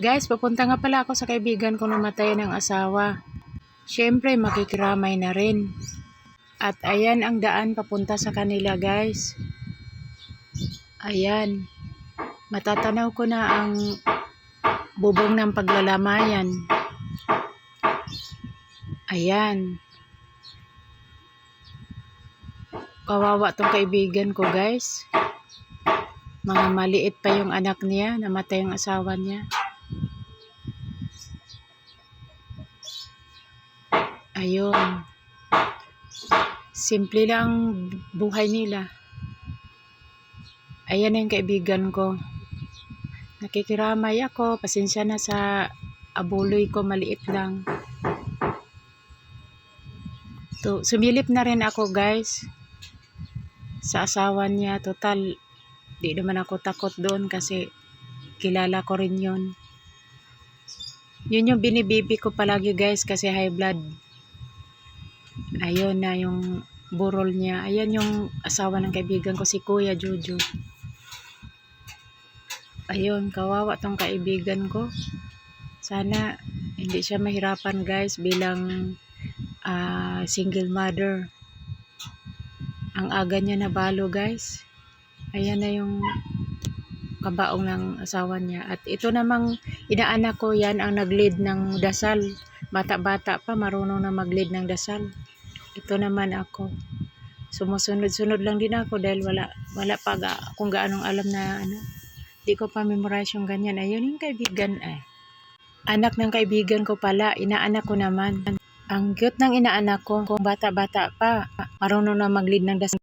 Guys, papunta nga pala ako sa kaibigan ko namatay ng asawa. Siyempre, makikiramay na rin. At ayan ang daan papunta sa kanila, guys. Ayan. Matatanaw ko na ang bubong ng paglalamayan. Ayan. Kawawa tong kaibigan ko, guys. Mga maliit pa yung anak niya, namatay yung asawa niya. Ayun. Simple lang buhay nila. Ayan na yung kaibigan ko. Nakikiramay ako. Pasensya na sa abuloy ko. Maliit lang. To, sumilip na rin ako guys. Sa asawa niya. Total, di naman ako takot doon kasi kilala ko rin yun. Yun yung binibibi ko palagi guys kasi high blood. Ayun na yung burol niya. Ayan yung asawa ng kaibigan ko, si Kuya Jojo. Ayun, kawawa tong kaibigan ko. Sana hindi siya mahirapan guys bilang ah, single mother. Ang aga niya nabalo guys. Ayan na yung kabaong ng asawa niya. At ito namang inaanak ko yan ang nag-lead ng dasal. Bata-bata pa, marunong na mag-lead ng dasal. Ito naman ako. Sumusunod-sunod lang din ako dahil wala wala pa ga, kung gaanong alam na ano. Di ko pa memorize yung ganyan. Ayun yung kaibigan eh. Anak ng kaibigan ko pala, inaanak ko naman. Ang cute ng inaanak ko, kung bata-bata pa, marunong na mag-lead ng dasal.